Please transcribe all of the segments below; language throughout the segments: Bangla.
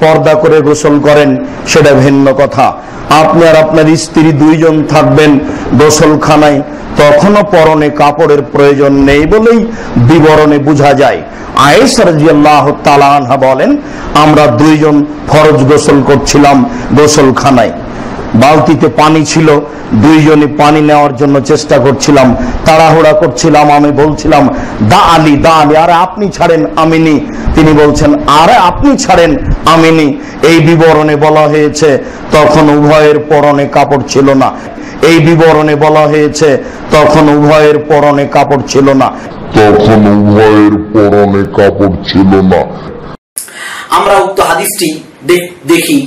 পর্দা করে গোসল করেন, সেটা ভিন্ন কথা। আপনি আর আপনার স্ত্রী দুইজন থাকবেন গোসলখানায়, তখনও পরনে কাপড়ের প্রয়োজন নেই বলেই বিবরণে বোঝা যায়। আয়েসার তালা বলেন, আমরা দুইজন ফরজ গোসল করছিলাম গোসলখানায়। বালতিতে পানি ছিল দুইজনে পানি নেওয়ার জন্য চেষ্টা করছিলাম তাড়াহুড়া করছিলাম আমি বলছিলাম দা আলী দা আলী আরে আপনি ছাড়েন আমিনি। তিনি বলছেন আরে আপনি ছাড়েন আমিনি। এই বিবরণে বলা হয়েছে তখন উভয়ের পরনে কাপড় ছিল না। এই বিবরণে বলা হয়েছে তখন উভয়ের পরনে কাপড় ছিল না। তখন উভয়ের পরনে কাপড় ছিল না। আমরা উক্ত হাদিসটি দেখ- দেখি।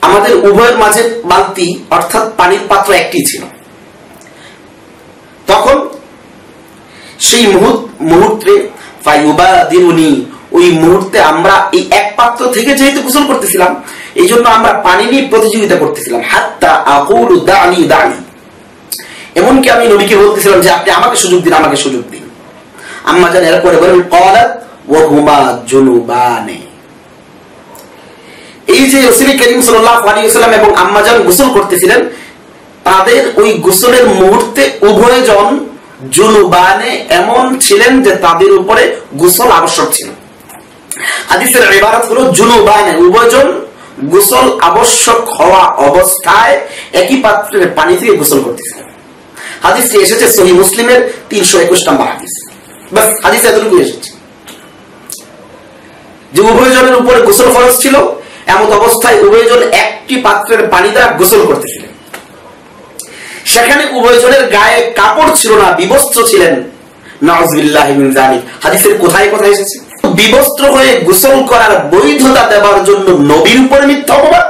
আমাদের উভয়ের মাঝে বালতি, অর্থাৎ পানির পাত্র একটি ছিল। তখন সেই মুহূর্ত, মুহূর্তে ওই মুহূর্তে আমরা এই এক পাত্র থেকে যেহেতু গোসল করতেছিলাম এই জন্য আমরা পানি নিয়ে প্রতিযোগিতা করতেছিলাম। হাত্তা আকুলু দানি দানি। এমনকি আমি নবীকে বলতেছিলাম যে, আপনি আমাকে সুযোগ দিন, আমাকে সুযোগ দিন। আম্মা জান এরপরে বলেন, কলাত ওয়া হুমা জুনুবানে। এই যে রসুল করিম সাল্লাল্লাহু আলাইহি ওয়াসাল্লাম এবং আম্মাজান গোসল করতেছিলেন, তাদের ওই গোসলের মুহূর্তে উভয়জন জুনুবানে এমন ছিলেন যে তাদের উপরে গোসল আবশ্যক ছিল। হাদিসের ইবারত হলো উভয়জন গোসল আবশ্যক হওয়া অবস্থায় একই পাত্রের পানি থেকে গোসল করতেছিলেন। হাদিসটি এসেছে সহি মুসলিমের তিনশো একুশ নম্বর হাদিস। হাদিস এতটুকু এসেছে। যে উভয়জনের উপরে গোসল ফরজ ছিল এমন অবস্থায় উভয়জন একটি পাত্রের পানি দ্বারা গোসল করতেছিলেন। সেখানে উভয়জনের গায়ে কাপড় ছিল না, বিবস্ত্র ছিলেন। হাদিসের কোথায় কোথায় এসেছে? বিবস্ত্র হয়ে গোসল করার বৈধতা দেওয়ার জন্য নবীর উপরে মিথ্যা অপবাদ।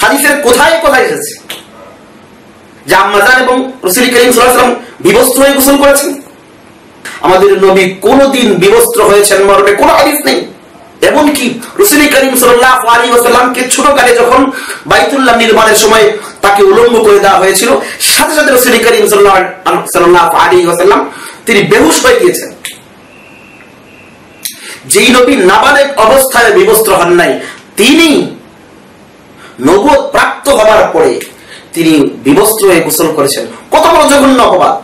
হাদিসের কোথায় কোথায় এসেছে? যে এবং রাসূল করিম ওয়াসাল্লাম বিবস্ত্র হয়ে গোসল করেছেন। আমাদের নবী কোনদিন বিবস্ত্র হয়েছেন মর্মে কোনো হাদিস নেই। এমনকি রসুল করিম সাল্লাল্লাহু আলাইহি ওয়াসাল্লামকে ছোটকালে যখন বাইতুল্লাহ নির্মাণের সময় তাকে উলঙ্গ করে দেওয়া হয়েছিল, সাথে সাথে রসুল করিম সাল্লাল্লাহু আলাইহি ওয়াসাল্লাম তিনি বেহুশ হয়ে গিয়েছেন। যেই নবী নাবালেক অবস্থায় বিবস্ত্র হন নাই, তিনি নবুয়ত প্রাপ্ত হবার পরে তিনি বিবস্ত্র হয়ে গোসল করেছেন। কত বড় জঘন্য অপবাদ।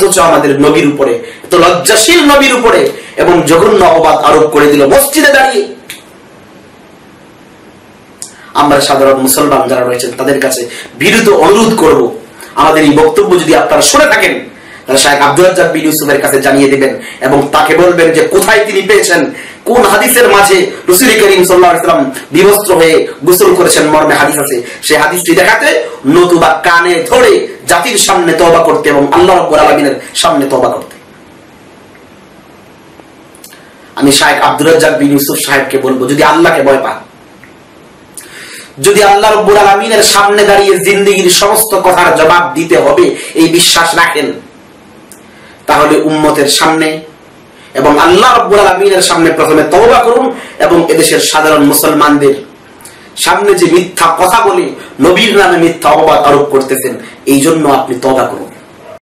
অথচ আমাদের নবীর উপরে, এত লজ্জাশীল নবীর উপরে এবং জঘন্য অপবাদ আরোপ করে দিল মসজিদে দাঁড়িয়ে। আমরা সাধারণ মুসলমান যারা রয়েছেন, তাদের কাছে বিরুদ্ধ অনুরোধ করব। আমাদের এই বক্তব্য যদি আপনারা শুনে থাকেন, তাহলে শাহেখ আব্দুল বিন ইউসুফের কাছে জানিয়ে দেবেন এবং তাকে বলবেন যে কোথায় তিনি পেয়েছেন কোন হাদিসের মাঝে রসুল করিম সাল্লাহ ইসলাম বিবস্ত্র হয়ে গোসল করেছেন মর্মে হাদিস আছে। সেই হাদিসটি দেখাতে নতুবা কানে ধরে জাতির সামনে তবা করতে এবং আল্লাহ রব্বুল আলমিনের সামনে তবা করতে। আমি শাহেখ আব্দুল রাজ্জাক বিন ইউসুফ সাহেবকে বলব, যদি আল্লাহকে ভয় পান, যদি আল্লাহ রব্বুল আলমিনের সামনে দাঁড়িয়ে জিন্দিগির সমস্ত কথার জবাব দিতে হবে, এই বিশ্বাস রাখেন, তাহলে উম্মতের সামনে এবং আল্লাহ রব্বুল আলমিনের সামনে প্রথমে তওবা করুন এবং এদেশের সাধারণ মুসলমানদের সামনে যে মিথ্যা কথা বলে নবীর নামে মিথ্যা অপবাদ আরোপ করতেছেন এই জন্য আপনি তবা করুন।